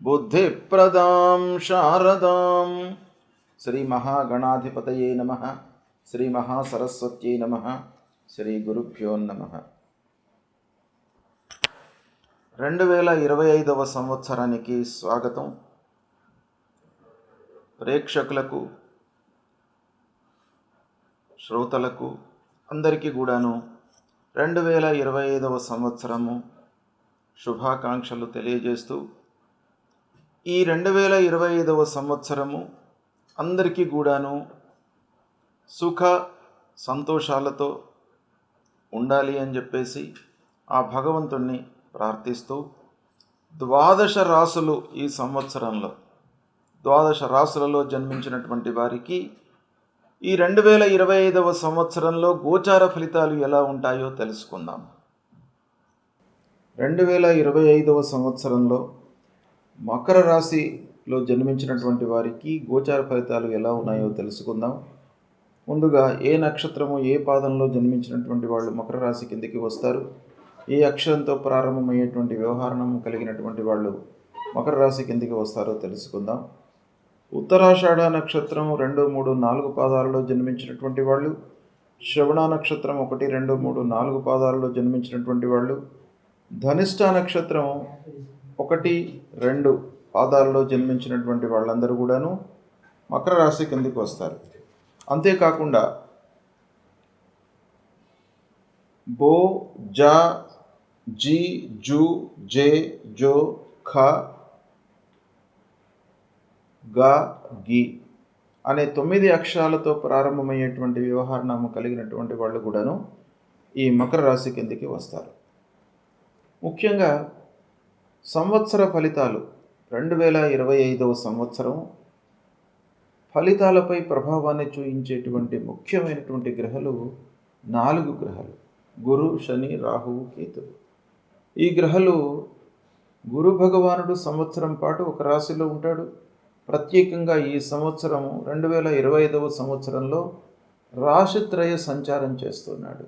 బుద్ధిప్రదాం శారదాం. శ్రీ మహాగణాధిపతయే నమ. శ్రీ మహాసరస్వత్యై నమ. శ్రీ గురుభ్యో నమ. రెండు వేల ఇరవై ఐదవ సంవత్సరానికి స్వాగతం. ప్రేక్షకులకు శ్రోతలకు అందరికీ కూడాను రెండు వేల ఇరవై ఐదవ సంవత్సరము శుభాకాంక్షలు తెలియజేస్తూ ఈ రెండు వేల ఇరవై ఐదవ సంవత్సరము అందరికీ కూడాను సుఖ సంతోషాలతో ఉండాలి అని చెప్పేసి ఆ భగవంతుణ్ణి ప్రార్థిస్తూ ద్వాదశ రాసులు ఈ సంవత్సరంలో ద్వాదశ రాసులలో జన్మించినటువంటి వారికి ఈ రెండు వేల ఇరవై ఐదవ సంవత్సరంలో గోచార ఫలితాలు ఎలా ఉంటాయో తెలుసుకుందాం. రెండు వేల ఇరవై ఐదవ సంవత్సరంలో మకర రాశిలో జన్మించినటువంటి వారికి గోచార ఫలితాలు ఎలా ఉన్నాయో తెలుసుకుందాం. ముందుగా ఏ నక్షత్రము ఏ పాదంలో జన్మించినటువంటి వాళ్ళు మకర రాశి కిందికి వస్తారు? ఏ అక్షరంతో ప్రారంభమయ్యేటువంటి వ్యవహారం కలిగినటువంటి వాళ్ళు మకర రాశి కిందికి వస్తారో తెలుసుకుందాం. ఉత్తరాషాఢ నక్షత్రం రెండు మూడు నాలుగు పాదాలలో జన్మించినటువంటి వాళ్ళు శ్రవణ నక్షత్రం ఒకటి రెండు మూడు నాలుగు పాదాలలో జన్మించినటువంటి వాళ్ళు ధనిష్ట నక్షత్రం ఒకటి రెండు పాదాల్లో జన్మించినటువంటి వాళ్ళందరూ కూడాను మకర రాశి కిందికి వస్తారు. అంతేకాకుండా బో జా జీ జూ జే జో ఖ గా గి అనే తొమ్మిది అక్షరాలతో ప్రారంభమయ్యేటువంటి వ్యవహారనామం కలిగినటువంటి వాళ్ళు కూడాను ఈ మకర రాశి కిందికి వస్తారు. ముఖ్యంగా సంవత్సర ఫలితాలు. రెండు వేల ఇరవై ఐదవ సంవత్సరం ఫలితాలపై ప్రభావాన్ని చూపించేటువంటి ముఖ్యమైనటువంటి గ్రహాలు నాలుగు గ్రహాలు. గురు శని రాహువు కేతువు ఈ గ్రహాలు గురు భగవానుడు సంవత్సరం పాటు ఒక రాశిలో ఉంటాడు. ప్రత్యేకంగా ఈ సంవత్సరం రెండు వేల ఇరవై ఐదవ సంవత్సరంలో రాశిత్రయ సంచారం చేస్తున్నాడు.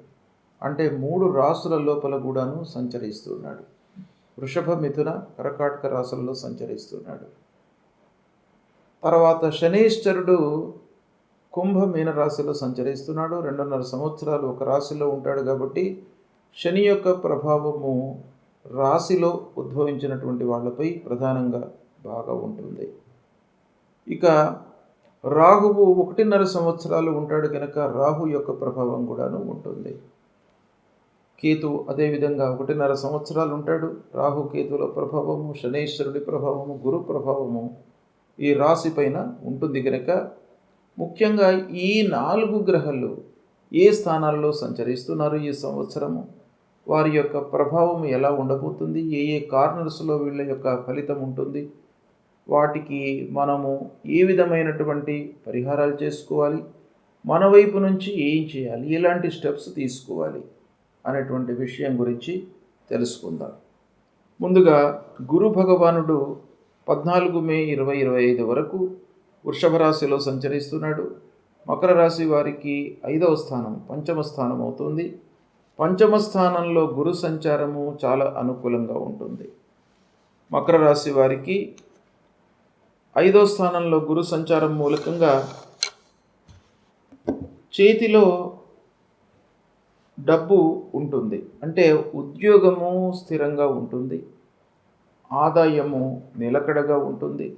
అంటే మూడు రాసుల లోపల కూడాను సంచరిస్తున్నాడు. వృషభ మిథున కరకాటక రాసుల్లో సంచరిస్తున్నాడు. తర్వాత శనీశ్వరుడు కుంభ మీన రాశిలో సంచరిస్తున్నాడు. రెండున్నర సంవత్సరాలు ఒక రాశిలో ఉంటాడు కాబట్టి శని యొక్క ప్రభావము రాశిలో ఉద్భవించినటువంటి వాళ్ళపై ప్రధానంగా బాగా ఉంటుంది. ఇక రాహువు ఒకటిన్నర సంవత్సరాలు ఉంటాడు కనుక రాహు యొక్క ప్రభావం కూడాను ఉంటుంది. కేతు అదేవిధంగా ఒకటిన్నర సంవత్సరాలు ఉంటాడు రాహు కేతుల ప్రభావము శనేశ్వరుడి ప్రభావము గురు ప్రభావము ఈ రాశి పైన ఉంటుంది కనుక ముఖ్యంగా ఈ నాలుగు గ్రహాలు ఏ స్థానాల్లో సంచరిస్తున్నారు ఈ సంవత్సరము? వారి యొక్క ప్రభావం ఎలా ఉండబోతుంది? ఏ ఏ కార్నర్స్లో వీళ్ళ యొక్క ఫలితం ఉంటుంది? వాటికి మనము ఏ విధమైనటువంటి పరిహారాలు చేసుకోవాలి? మన వైపు నుంచి ఏం చేయాలి? ఎలాంటి స్టెప్స్ తీసుకోవాలి? అనేటువంటి విషయం గురించి తెలుసుకుందాం. ముందుగా గురు భగవానుడు పద్నాలుగు మే ఇరవై ఇరవై ఐదు వరకు వృషభ రాశిలో సంచరిస్తున్నాడు. మకర రాశి వారికి ఐదవ స్థానం పంచమ స్థానం అవుతుంది. పంచమ స్థానంలో గురు సంచారము చాలా అనుకూలంగా ఉంటుంది. మకర రాశి వారికి ఐదో స్థానంలో గురు సంచారం మూలకంగా చేతిలో డబ్బు ఉంటుంది. అంటే ఉద్యోగము స్థిరంగా ఉంటుంది. ఆదాయము నిలకడగా ఉంటుంది.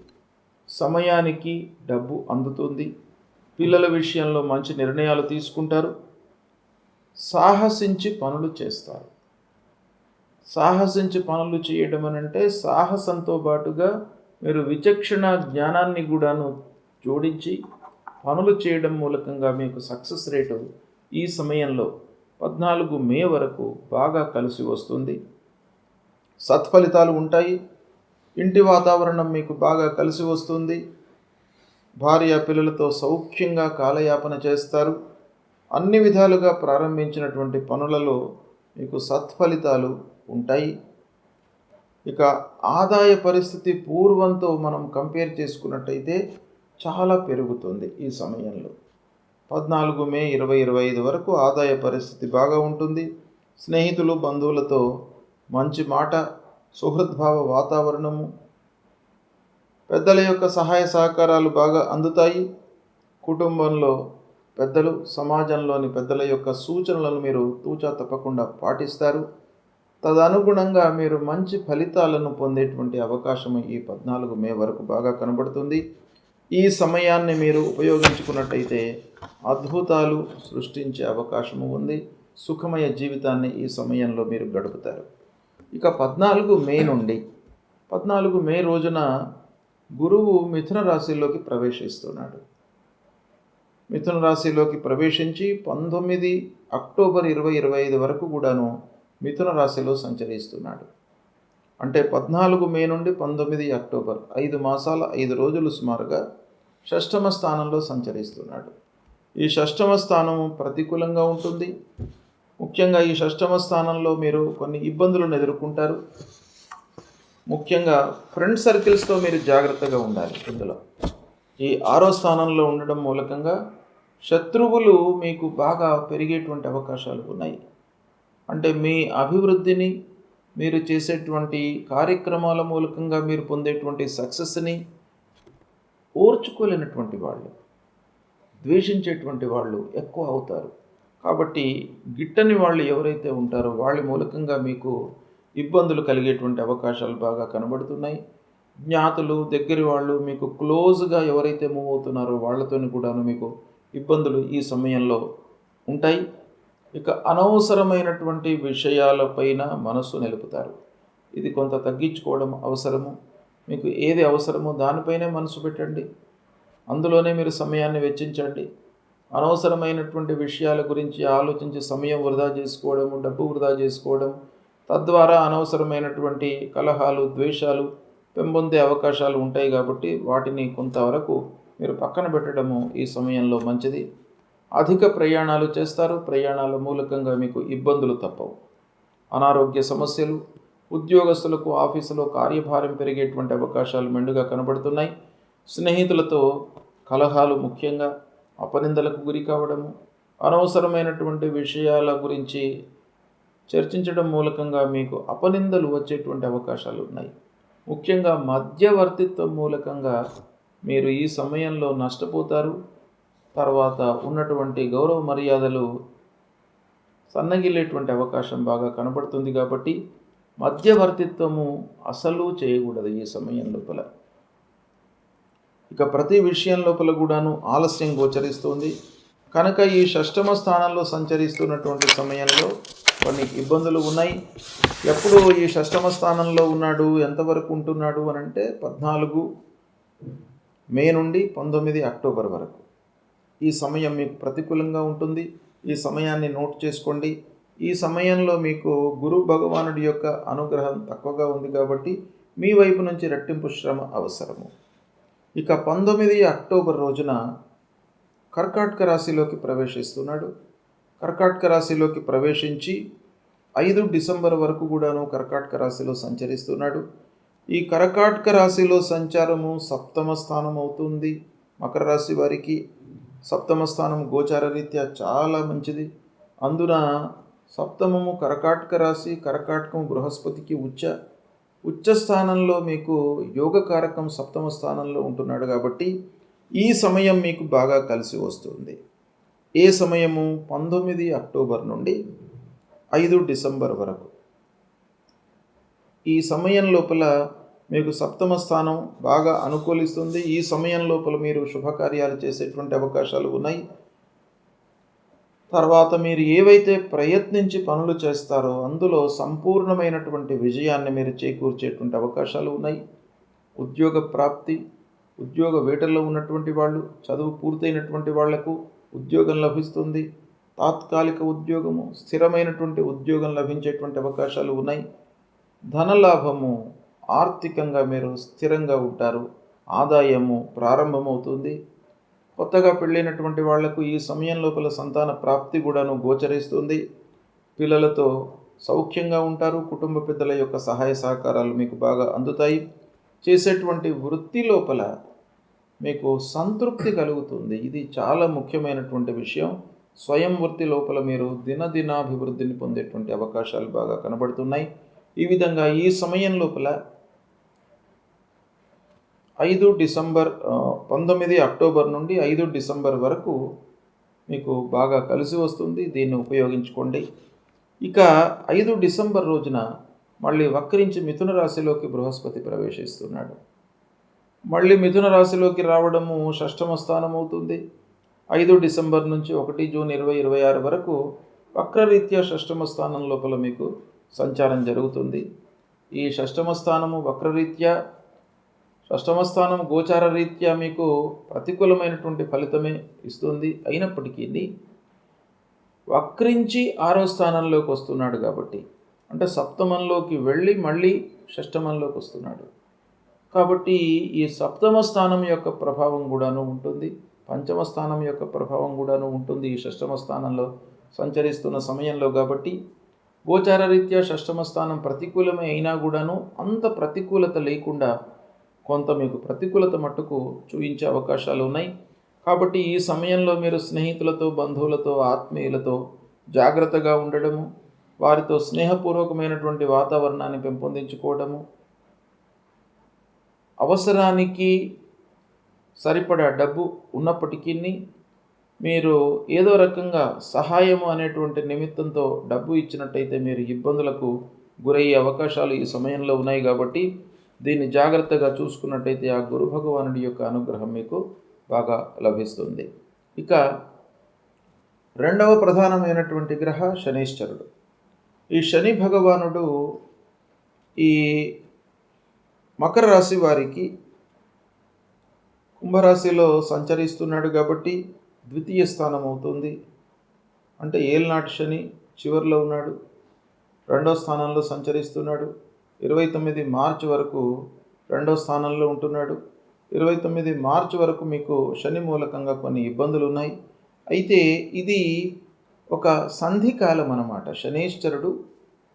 సమయానికి డబ్బు అందుతుంది. పిల్లల విషయంలో మంచి నిర్ణయాలు తీసుకుంటారు. సాహసించి పనులు చేస్తారు. సాహసించి పనులు చేయడం అని అంటే సాహసంతో పాటుగా మీరు విచక్షణ జ్ఞానాన్ని కూడాను జోడించి పనులు చేయడం మూలకంగా మీకు సక్సెస్ రేటు ఈ సమయంలో పద్నాలుగు మే వరకు బాగా కలిసి వస్తుంది. సత్ఫలితాలు ఉంటాయి. ఇంటి వాతావరణం మీకు బాగా కలిసి వస్తుంది. భార్య పిల్లలతో సౌఖ్యంగా కాలయాపన చేస్తారు. అన్ని విధాలుగా ప్రారంభించినటువంటి పనులలో మీకు సత్ఫలితాలు ఉంటాయి. ఇక ఆదాయ పరిస్థితి పూర్వంతో మనం కంపేర్ చేసుకున్నట్టయితే చాలా పెరుగుతుంది ఈ సమయంలో. పద్నాలుగు మే ఇరవై ఇరవై ఐదు వరకు ఆదాయ పరిస్థితి బాగా ఉంటుంది. స్నేహితులు బంధువులతో మంచి మాట సుహృద్భావ వాతావరణము పెద్దల యొక్క సహాయ సహకారాలు బాగా అందుతాయి. కుటుంబంలో పెద్దలు సమాజంలోని పెద్దల యొక్క సూచనలను మీరు తూచా తప్పకుండా పాటిస్తారు. తదనుగుణంగా మీరు మంచి ఫలితాలను పొందేటువంటి అవకాశం ఈ పద్నాలుగు మే వరకు బాగా కనబడుతుంది. ఈ సమయాన్ని మీరు ఉపయోగించుకున్నట్టయితే అద్భుతాలు సృష్టించే అవకాశము ఉంది. సుఖమయ జీవితాన్ని ఈ సమయంలో మీరు గడుపుతారు. ఇక పద్నాలుగు మే నుండి పద్నాలుగు మే రోజున గురువు మిథున రాశిలోకి ప్రవేశిస్తున్నాడు. మిథున రాశిలోకి ప్రవేశించి పంతొమ్మిది అక్టోబర్ ఇరవై ఇరవై ఐదు వరకు కూడాను మిథున రాశిలో సంచరిస్తున్నాడు. అంటే పద్నాలుగు మే నుండి పంతొమ్మిది అక్టోబర్ ఐదు మాసాల ఐదు రోజులు సుమారుగా షష్టమ స్థానంలో సంచరిస్తున్నాడు. ఈ షష్టమ స్థానం ప్రతికూలంగా ఉంటుంది. ముఖ్యంగా ఈ షష్టమ స్థానంలో మీరు కొన్ని ఇబ్బందులను ఎదుర్కొంటారు. ముఖ్యంగా ఫ్రెండ్ సర్కిల్స్తో మీరు జాగ్రత్తగా ఉండాలి ఇందులో. ఈ ఆరో స్థానంలో ఉండడం మూలకంగా శత్రువులు మీకు బాగా పెరిగేటువంటి అవకాశాలు ఉన్నాయి. అంటే మీ అభివృద్ధిని మీరు చేసేటువంటి కార్యక్రమాల మూలకంగా మీరు పొందేటువంటి సక్సెస్ని ఓర్చుకోలేనటువంటి వాళ్ళు ద్వేషించేటువంటి వాళ్ళు ఎక్కువ అవుతారు. కాబట్టి గిట్టని వాళ్ళు ఎవరైతే ఉంటారో వాళ్ళ మూలకంగా మీకు ఇబ్బందులు కలిగేటువంటి అవకాశాలు బాగా కనబడుతున్నాయి. జ్ఞాతులు దగ్గర వాళ్ళు మీకు క్లోజ్గా ఎవరైతే మూవ్ అవుతున్నారో వాళ్ళతోని కూడాను మీకు ఇబ్బందులు ఈ సమయంలో ఉంటాయి. ఇక అనవసరమైనటువంటి విషయాలపైన మనస్సు నిలుపుతారు. ఇది కొంత తగ్గించుకోవడం అవసరము. మీకు ఏది అవసరమో దానిపైనే మనసు పెట్టండి. అందులోనే మీరు సమయాన్ని వెచ్చించండి. అనవసరమైనటువంటి విషయాల గురించి ఆలోచించి సమయం వృధా చేసుకోవడము డబ్బు వృధా చేసుకోవడం తద్వారా అనవసరమైనటువంటి కలహాలు ద్వేషాలు పెంపొందే అవకాశాలు ఉంటాయి కాబట్టి వాటిని కొంతవరకు మీరు పక్కన పెట్టడము ఈ సమయంలో మంచిది. అధిక ప్రయాణాలు చేస్తారు. ప్రయాణాల మూలకంగా మీకు ఇబ్బందులు తప్పవు. అనారోగ్య సమస్యలు ఉద్యోగస్తులకు ఆఫీసులో కార్యభారం పెరిగేటువంటి అవకాశాలు మెండుగా కనబడుతున్నాయి. స్నేహితులతో కలహాలు ముఖ్యంగా అపనిందలకు గురి కావడము అనవసరమైనటువంటి విషయాల గురించి చర్చించడం మూలకంగా మీకు అపనిందలు వచ్చేటువంటి అవకాశాలు ఉన్నాయి. ముఖ్యంగా మధ్యవర్తిత్వం మూలకంగా మీరు ఈ సమయంలో నష్టపోతారు. తర్వాత ఉన్నటువంటి గౌరవ మర్యాదలు సన్నగిల్లేటువంటి అవకాశం బాగా కనబడుతుంది కాబట్టి మధ్యవర్తిత్వము అసలు చేయకూడదు ఈ సమయం లోపల. ఇక ప్రతి విషయం లోపల కూడాను ఆలస్యం గోచరిస్తుంది. కనుక ఈ షష్టమ స్థానంలో సంచరిస్తున్నటువంటి సమయంలో కొన్ని ఇబ్బందులు ఉన్నాయి. ఎప్పుడు ఈ షష్టమ స్థానంలో ఉన్నాడు ఎంతవరకు ఉంటున్నాడు అని అంటే పద్నాలుగు మే నుండి పంతొమ్మిది అక్టోబర్ వరకు. ఈ సమయం మీకు ప్రతికూలంగా ఉంటుంది. ఈ సమయాన్ని నోట్ చేసుకోండి. ఈ సమయంలో మీకు గురు భగవానుడి యొక్క అనుగ్రహం తక్కువగా ఉంది కాబట్టి మీ వైపు నుంచి రెట్టింపు శ్రమ అవసరము. ఇక పంతొమ్మిది అక్టోబర్ రోజున కర్కాటక రాశిలోకి ప్రవేశిస్తున్నాడు. కర్కాటక రాశిలోకి ప్రవేశించి ఐదు డిసెంబర్ వరకు కూడాను కర్కాటక రాశిలో సంచరిస్తున్నాడు. ఈ కర్కాటక రాశిలో సంచారము సప్తమ స్థానం అవుతుంది మకర రాశి వారికి సప్తమ స్థానం గోచార రీత్యా చాలా మంచిది. అందున సప్తమము కరకాటక రాశి కరకాటకం బృహస్పతికి ఉచ్చ ఉచ్చ స్థానంలో మీకు యోగకారకం సప్తమ స్థానంలో ఉంటున్నాడు కాబట్టి ఈ సమయం మీకు బాగా కలిసి వస్తుంది. ఏ సమయము? పంతొమ్మిది అక్టోబర్ నుండి ఐదు డిసెంబర్ వరకు. ఈ సమయం లోపల మీకు సప్తమ స్థానం బాగా అనుకూలిస్తుంది. ఈ సమయం లోపల మీరు శుభకార్యాలు చేసేటువంటి అవకాశాలు ఉన్నాయి. తర్వాత మీరు ఏవైతే ప్రయత్నించి పనులు చేస్తారో అందులో సంపూర్ణమైనటువంటి విజయాన్ని మీరు చేకూర్చేటువంటి అవకాశాలు ఉన్నాయి. ఉద్యోగ ప్రాప్తి ఉద్యోగ వేటల్లో ఉన్నటువంటి వాళ్ళు చదువు పూర్తయినటువంటి వాళ్ళకు ఉద్యోగం లభిస్తుంది. తాత్కాలిక ఉద్యోగము స్థిరమైనటువంటి ఉద్యోగం లభించేటువంటి అవకాశాలు ఉన్నాయి. ధనలాభము ఆర్థికంగా మీరు స్థిరంగా ఉంటారు. ఆదాయము ప్రారంభమవుతుంది. కొత్తగా పెళ్ళైనటువంటి వాళ్ళకు ఈ సమయం లోపల సంతాన ప్రాప్తి కూడాను గోచరిస్తుంది. పిల్లలతో సౌఖ్యంగా ఉంటారు. కుటుంబ పెద్దల యొక్క సహాయ సహకారాలు మీకు బాగా అందుతాయి. చేసేటువంటి వృత్తి లోపల మీకు సంతృప్తి కలుగుతుంది. ఇది చాలా ముఖ్యమైనటువంటి విషయం. స్వయం వృత్తి లోపల మీరు దినదినాభివృద్ధిని పొందేటువంటి అవకాశాలు బాగా కనబడుతున్నాయి. ఈ విధంగా ఈ సమయం లోపల ఐదు డిసెంబర్ పంతొమ్మిది అక్టోబర్ నుండి ఐదు డిసెంబర్ వరకు మీకు బాగా కలిసి వస్తుంది. దీన్ని ఉపయోగించుకోండి. ఇక ఐదు డిసెంబర్ రోజున మళ్ళీ వక్రించి మిథున రాశిలోకి బృహస్పతి ప్రవేశిస్తున్నాడు. మళ్ళీ మిథున రాశిలోకి రావడము షష్టమ స్థానం అవుతుంది. ఐదు డిసెంబర్ నుంచి ఒకటి జూన్ ఇరవై ఇరవై ఆరు వరకు వక్రరీత్యా షష్టమ స్థానం లోపల మీకు సంచారం జరుగుతుంది. ఈ షష్టమ స్థానము వక్రరీత్యా షష్టమ స్థానం గోచార రీత్యా మీకు ప్రతికూలమైనటువంటి ఫలితమే ఇస్తుంది. అయినప్పటికీ వక్రించి ఆరో స్థానంలోకి వస్తున్నాడు కాబట్టి అంటే సప్తమంలోకి వెళ్ళి మళ్ళీ షష్టమంలోకి వస్తున్నాడు. కాబట్టి ఈ సప్తమ స్థానం యొక్క ప్రభావం కూడాను ఉంటుంది. పంచమ స్థానం యొక్క ప్రభావం కూడాను ఉంటుంది ఈ షష్టమ స్థానంలో సంచరిస్తున్న సమయంలో కాబట్టి గోచార రీత్యా షష్టమ స్థానం ప్రతికూలమే అయినా కూడాను అంత ప్రతికూలత లేకుండా కొంత మీకు ప్రతికూలత మట్టుకు చూపించే అవకాశాలు ఉన్నాయి. కాబట్టి ఈ సమయంలో మీరు స్నేహితులతో బంధువులతో ఆత్మీయులతో జాగ్రత్తగా ఉండడము వారితో స్నేహపూర్వకమైనటువంటి వాతావరణాన్ని పెంపొందించుకోవడము అవసరానికి సరిపడా డబ్బు ఉన్నప్పటికీ మీరు ఏదో రకంగా సహాయము అనేటువంటి నిమిత్తంతో డబ్బు ఇచ్చినట్టయితే మీరు ఇబ్బందులకు గురయ్యే అవకాశాలు ఈ సమయంలో ఉన్నాయి కాబట్టి దీన్ని జాగ్రత్తగా చూసుకున్నట్టయితే ఆ గురు భగవానుడి యొక్క అనుగ్రహం మీకు బాగా లభిస్తుంది. ఇక రెండవ ప్రధానమైనటువంటి గ్రహ శనీశ్వరుడు. ఈ శని భగవానుడు ఈ మకర రాశి వారికి కుంభరాశిలో సంచరిస్తున్నాడు కాబట్టి ద్వితీయ స్థానం అవుతుంది. అంటే ఏల్నాటి శని చివరిలో ఉన్నాడు. రెండో స్థానంలో సంచరిస్తున్నాడు. ఇరవై తొమ్మిది మార్చి వరకు రెండో స్థానంలో ఉంటున్నాడు. ఇరవై తొమ్మిది మార్చి వరకు మీకు శని మూలకంగా కొన్ని ఇబ్బందులు ఉన్నాయి. అయితే ఇది ఒక సంధికాలం అన్నమాట. శనీశ్వరుడు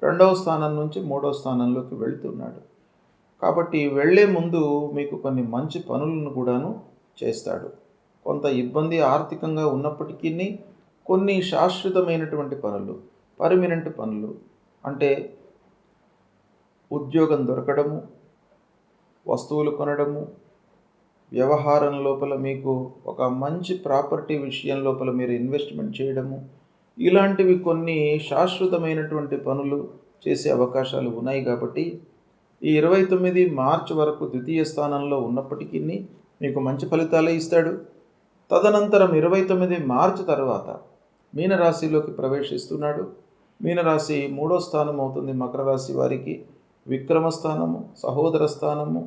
రెండవ స్థానం నుంచి మూడవ స్థానంలోకి వెళ్తున్నాడు. కాబట్టి వెళ్ళే ముందు మీకు కొన్ని మంచి పనులను కూడాను చేస్తాడు. కొంత ఇబ్బంది ఆర్థికంగా ఉన్నప్పటికీ కొన్ని శాశ్వతమైనటువంటి పనులు పర్మినెంట్ పనులు అంటే ఉద్యోగం దొరకడము వస్తువులు కొనడము వ్యవహారం లోపల మీకు ఒక మంచి ప్రాపర్టీ విషయం లోపల మీరు ఇన్వెస్ట్మెంట్ చేయడము ఇలాంటివి కొన్ని శాశ్వతమైనటువంటి పనులు చేసే అవకాశాలు ఉన్నాయి కాబట్టి ఈ ఇరవై తొమ్మిది మార్చ్ వరకు ద్వితీయ స్థానంలో ఉన్నప్పటికీ మీకు మంచి ఫలితాలే ఇస్తాడు. తదనంతరం ఇరవై తొమ్మిది మార్చ్ తర్వాత మీనరాశిలోకి ప్రవేశిస్తున్నాడు. మీనరాశి మూడో స్థానం అవుతుంది మకర రాశి వారికి. విక్రమ స్థానము సహోదర స్థానము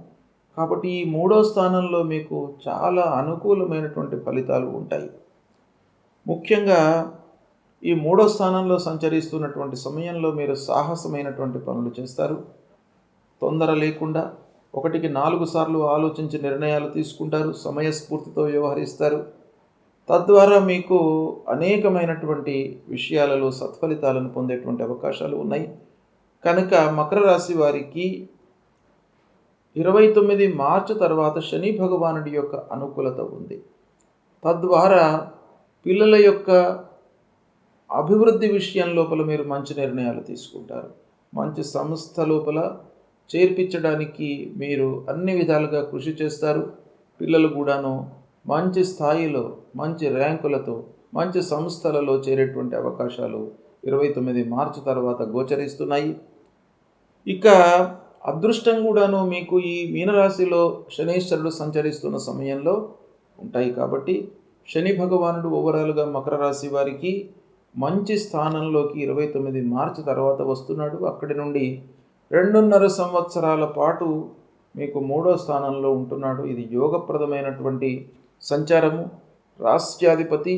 కాబట్టి ఈ మూడో స్థానంలో మీకు చాలా అనుకూలమైనటువంటి ఫలితాలు ఉంటాయి. ముఖ్యంగా ఈ మూడో స్థానంలో సంచరిస్తున్నటువంటి సమయంలో మీరు సాహసమైనటువంటి పనులు చేస్తారు. తొందర లేకుండా ఒకటికి నాలుగు సార్లు ఆలోచించి నిర్ణయాలు తీసుకుంటారు సమయస్ఫూర్తితో వ్యవహరిస్తారు. తద్వారా మీకు అనేకమైనటువంటి విషయాలలో సత్ఫలితాలను పొందేటువంటి అవకాశాలు ఉన్నాయి. కనుక మకర రాశి వారికి ఇరవై తొమ్మిది మార్చి తర్వాత శని భగవానుడి యొక్క అనుకూలత ఉంది. తద్వారా పిల్లల యొక్క అభివృద్ధి విషయం లోపల మీరు మంచి నిర్ణయాలు తీసుకుంటారు. మంచి సంస్థ లోపల చేర్పించడానికి మీరు అన్ని విధాలుగా కృషి చేస్తారు. పిల్లలు కూడాను మంచి స్థాయిలో మంచి ర్యాంకులతో మంచి సంస్థలలో చేరేటువంటి అవకాశాలు ఇరవై తొమ్మిది మార్చి తర్వాత గోచరిస్తున్నాయి. ఇక అదృష్టం కూడాను మీకు ఈ మీనరాశిలో శనీశ్వరుడు సంచరిస్తున్న సమయంలో ఉంటాయి కాబట్టి శని భగవానుడు ఓవరాల్గా మకర రాశి వారికి మంచి స్థానంలోకి ఇరవై తొమ్మిది మార్చి తర్వాత వస్తున్నాడు. అక్కడి నుండి రెండున్నర సంవత్సరాల పాటు మీకు మూడో స్థానంలో ఉంటున్నాడు. ఇది యోగప్రదమైనటువంటి సంచారము. రాష్ట్రాధిపతి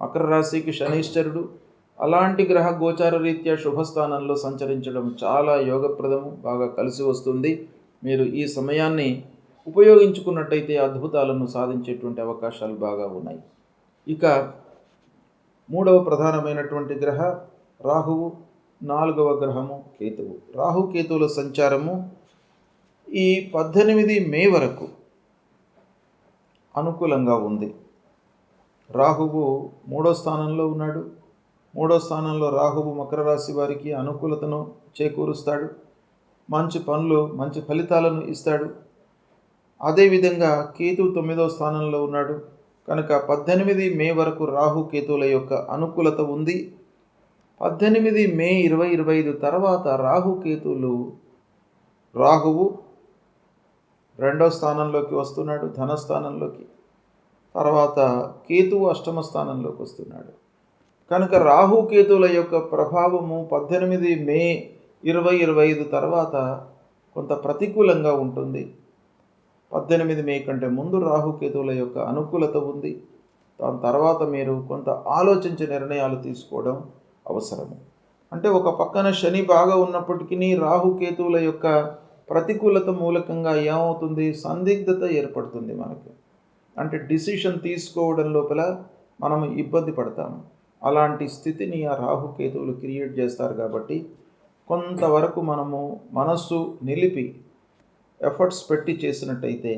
మకర రాశికి శనీశ్వరుడు అలాంటి గ్రహ గోచార రీత్యా శుభస్థానంలో సంచరించడం చాలా యోగప్రదము బాగా కలిసి వస్తుంది. మీరు ఈ సమయాన్ని ఉపయోగించుకున్నట్టయితే అద్భుతాలను సాధించేటువంటి అవకాశాలు బాగా ఉన్నాయి. ఇక మూడవ ప్రధానమైనటువంటి గ్రహ రాహువు నాలుగవ గ్రహము కేతువు. రాహు కేతువుల సంచారము ఈ పద్దెనిమిది మే వరకు అనుకూలంగా ఉంది. రాహువు మూడో స్థానంలో ఉన్నాడు. మూడో స్థానంలో రాహువు మకర రాశి వారికి అనుకూలతను చేకూరుస్తాడు. మంచి పనులు మంచి ఫలితాలను ఇస్తాడు. అదేవిధంగా కేతు తొమ్మిదో స్థానంలో ఉన్నాడు. కనుక పద్దెనిమిది మే వరకు రాహు కేతువుల యొక్క అనుకూలత ఉంది. పద్దెనిమిది మే ఇరవై ఇరవై ఐదు తర్వాత రాహు కేతువులు రాహువు రెండవ స్థానంలోకి వస్తున్నాడు ధనస్థానంలోకి. తర్వాత కేతువు అష్టమ స్థానంలోకి వస్తున్నాడు. కనుక రాహు కేతువుల యొక్క ప్రభావము పద్దెనిమిది మే ఇరవై ఇరవై ఐదు తర్వాత కొంత ప్రతికూలంగా ఉంటుంది. పద్దెనిమిది మే కంటే ముందు రాహుకేతువుల యొక్క అనుకూలత ఉంది. దాని తర్వాత మీరు కొంత ఆలోచించి నిర్ణయాలు తీసుకోవడం అవసరము. అంటే ఒక పక్కన శని బాగా ఉన్నప్పటికీ రాహుకేతువుల యొక్క ప్రతికూలత మూలకంగా ఏమవుతుంది? సందిగ్ధత ఏర్పడుతుంది మనకి. అంటే డిసిషన్ తీసుకోవడం లోపల మనం ఇబ్బంది పడతాము. అలాంటి స్థితిని ఆ రాహుకేతువులు క్రియేట్ చేస్తారు కాబట్టి కొంతవరకు మనము మనస్సు నిలిపి ఎఫర్ట్స్ పెట్టి చేసినట్టయితే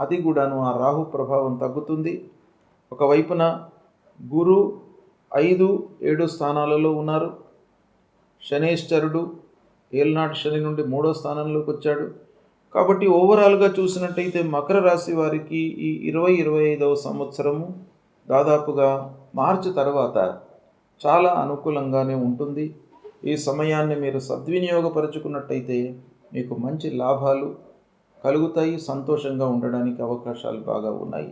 అది కూడాను ఆ రాహు ప్రభావం తగ్గుతుంది. ఒకవైపున గురు ఐదు ఏడు స్థానాలలో ఉన్నారు. శనేశ్వరుడు ఏలనాటి శని నుండి మూడో స్థానంలోకి వచ్చాడు. కాబట్టి ఓవరాల్గా చూసినట్టయితే మకర రాశి వారికి ఈ ఇరవై ఇరవై ఐదవ సంవత్సరము దాదాపుగా మార్చి తర్వాత చాలా అనుకూలంగానే ఉంటుంది. ఈ సమయాన్ని మీరు సద్వినియోగపరుచుకున్నట్టయితే మీకు మంచి లాభాలు కలుగుతాయి సంతోషంగా ఉండడానికి అవకాశాలు బాగా ఉన్నాయి.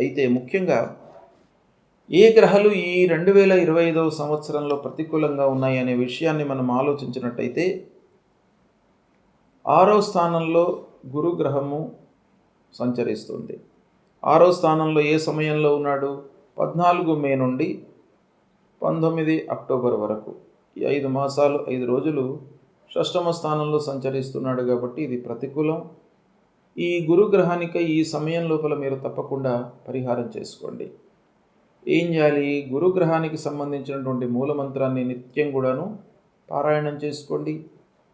అయితే ముఖ్యంగా ఏ గ్రహాలు ఈ రెండు వేల ఇరవై ఐదవ సంవత్సరంలో ప్రతికూలంగా ఉన్నాయి అనే విషయాన్ని మనం ఆలోచించినట్టయితే ఆరో స్థానంలో గురుగ్రహము సంచరిస్తుంది. ఆరో స్థానంలో ఏ సమయంలో ఉన్నాడు? పద్నాలుగు మే నుండి పంతొమ్మిది అక్టోబర్ వరకు. ఈ ఐదు మాసాలు ఐదు రోజులు షష్టమ స్థానంలో సంచరిస్తున్నాడు కాబట్టి ఇది ప్రతికూలం. ఈ గురుగ్రహానికై ఈ సమయం లోపల మీరు తప్పకుండా పరిహారం చేసుకోండి. ఏం చేయాలి? గురుగ్రహానికి సంబంధించినటువంటి మూలమంత్రాన్ని నిత్యం కూడాను పారాయణం చేసుకోండి.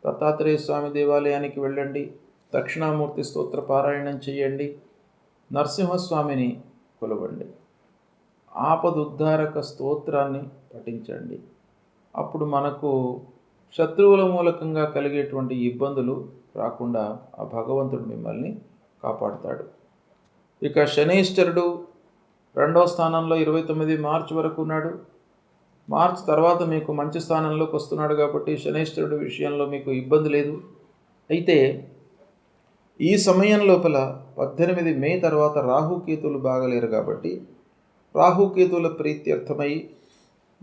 దత్తాత్రేయ స్వామి దేవాలయానికి వెళ్ళండి. దక్షిణామూర్తి స్తోత్ర పారాయణం చేయండి. నరసింహస్వామిని కొలవండి. ఆపదుద్ధారక స్తోత్రాన్ని పఠించండి. అప్పుడు మనకు శత్రువుల మూలకంగా కలిగేటువంటి ఇబ్బందులు రాకుండా ఆ భగవంతుడు మిమ్మల్ని కాపాడుతాడు. ఇక శనీశ్వరుడు రెండవ స్థానంలో ఇరవై తొమ్మిది మార్చ్ వరకు ఉన్నాడు. మార్చ్ తర్వాత మీకు మంచి స్థానంలోకి వస్తున్నాడు కాబట్టి శనీశ్వరుడు విషయంలో మీకు ఇబ్బంది లేదు. అయితే ఈ సమయం లోపల పద్దెనిమిది మే తర్వాత రాహుకేతులు బాగలేరు కాబట్టి రాహుకేతువుల ప్రీత్యర్థమై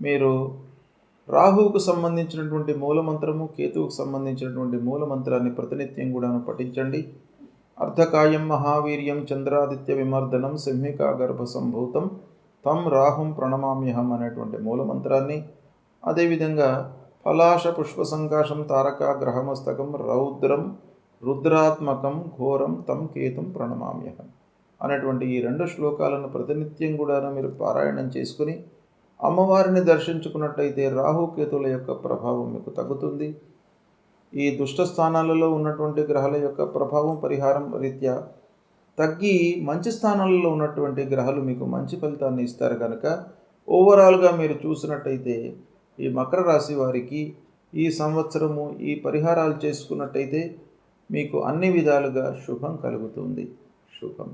మీరు రాహువుకు సంబంధించినటువంటి మూలమంత్రము కేతువుకు సంబంధించినటువంటి మూలమంత్రాన్ని ప్రతినిత్యం కూడాను పఠించండి. అర్ధకాయం మహావీర్యం చంద్రాదిత్య విమర్దనం సింహికా గర్భ సంభూతం తం రాహుం ప్రణమామ్యహం అనేటువంటి మూలమంత్రాన్ని. అదేవిధంగా ఫలాశ పుష్ప సంకాశం తారక గ్రహమస్తకం రౌద్రం రుద్రాత్మకం ఘోరం తం కేతుం ప్రణమామ్యహం. అనేటువంటి ఈ రెండు శ్లోకాలను ప్రతినిత్యం కూడా మీరు పారాయణం చేసుకుని అమ్మవారిని దర్శించుకున్నట్టయితే రాహుకేతుల యొక్క ప్రభావం మీకు తగ్గుతుంది. ఈ దుష్ట స్థానాలలో ఉన్నటువంటి గ్రహాల యొక్క ప్రభావం పరిహారం రీత్యా తగ్గి మంచి స్థానాలలో ఉన్నటువంటి గ్రహాలు మీకు మంచి ఫలితాన్ని ఇస్తారు కనుక ఓవరాల్గా మీరు చూసినట్టయితే ఈ మకర రాశి వారికి ఈ సంవత్సరము ఈ పరిహారాలు చేసుకున్నట్టయితే మీకు అన్ని విధాలుగా శుభం కలుగుతుంది. శుభం.